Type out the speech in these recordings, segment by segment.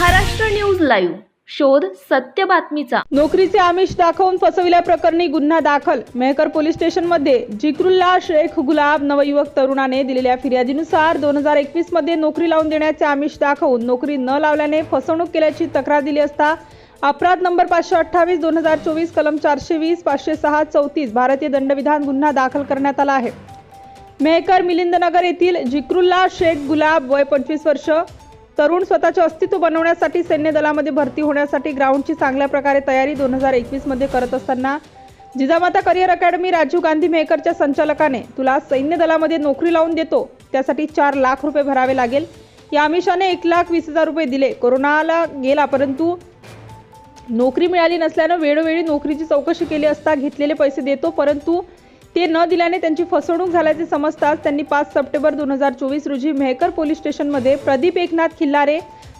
Maharashtra news live. शोध सत्य बातमीचा. नोकरीचे आमिष दाखवून फसविल्याप्रकरणी गुन्हा दाखल. मेहकर पोलीस स्टेशनमध्ये जिक्रुल्ला शेख गुलाब नवयुवक तरुणाने दिलेल्या फिर्यादीनुसार दोन हजार एकवीसमध्ये नोकरी लावून देण्याचे आमिष दाखवून नोकरी न लावल्याने फसवणूक केल्याची तक्रार दिली असता अपराध नंबर पाचशे अठ्ठावीस दोन हजार चोवीस कलम चारशे वीस पाचशे सहा चौतीस भारतीय दंडविधान गुन्हा दाखल करण्यात आला आहे. मेहकर मिलिंदनगर येथील जिक्रुल्ला शेख गुलाब वय पंचवीस वर्ष तरुण स्वतःचे अस्तित्व बनवण्यासाठी सैन्य दलामध्ये भरती होण्यासाठी ग्राउंडची चांगल्या प्रकारे तयारी दोन हजार एकवीसमध्ये करत असताना जिजामाता करिअर अकॅडमी राजीव गांधी मेहकरच्या संचालकाने तुला सैन्य दलामध्ये नोकरी लावून देतो त्यासाठी चार लाख रुपये भरावे लागेल. या आमिषाने एक लाख वीस हजार रुपये दिले. कोरोनाला गेला परंतु नोकरी मिळाली नसल्यानं वेळोवेळी नोकरीची चौकशी केली असता घेतलेले पैसे देतो परंतु ते न दिल्याने त्यांची फसवणूक झाल्याचे समजताच त्यांनी पाच सप्टेंबर दोन हजार चोवीस रोजी मेहकर पोलीस स्टेशनमध्ये प्रदीप एकनाथ खिल्लारे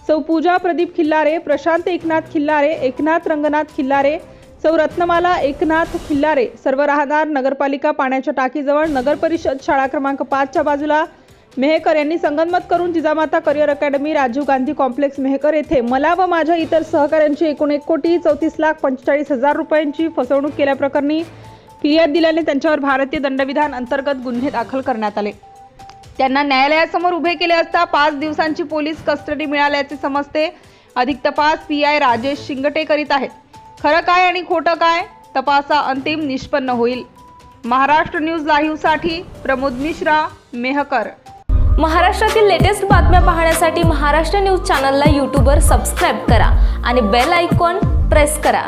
सौ पूजा प्रदीप खिल्लारे प्रशांत एकनाथ खिल्लारे एकनाथ रंगनाथ खिल्लारे सौ रत्नमाला एकनाथ खिल्लारे सर्व राहणार नगरपालिका पाण्याच्या टाकीजवळ नगर परिषद शाळा क्रमांक पाचच्या बाजूला मेहकर यांनी संगनमत करून Jijamata career academy Rajiv Gandhi complex Mehkar येथे मला व माझ्या इतर सहकाऱ्यांची एकूण एक कोटी चौतीस लाख पंचेचाळीस हजार रुपयांची फसवणूक केल्याप्रकरणी फिर्याद दिल्याने त्यांच्यावर भारतीय दंडविधान अंतर्गत गुन्हे दाखल करण्यात आले. त्यांना न्यायालयासमोर उभे केले असता पाच दिवसांची पोलीस कस्टडी मिळाल्याचे समजते. अधिक तपास पी आय राजेश शिंगटे करीत आहेत. खरं काय आणि खोटं काय? तपासा अंतिम निष्पन्न होईल. महाराष्ट्र न्यूज लाईव्हसाठी प्रमोद मिश्रा मेहकर. महाराष्ट्रातील लेटेस्ट बातम्या पाहण्यासाठी महाराष्ट्र न्यूज चॅनलला यूट्यूबवर सबस्क्राईब करा आणि बेल आयकॉन प्रेस करा.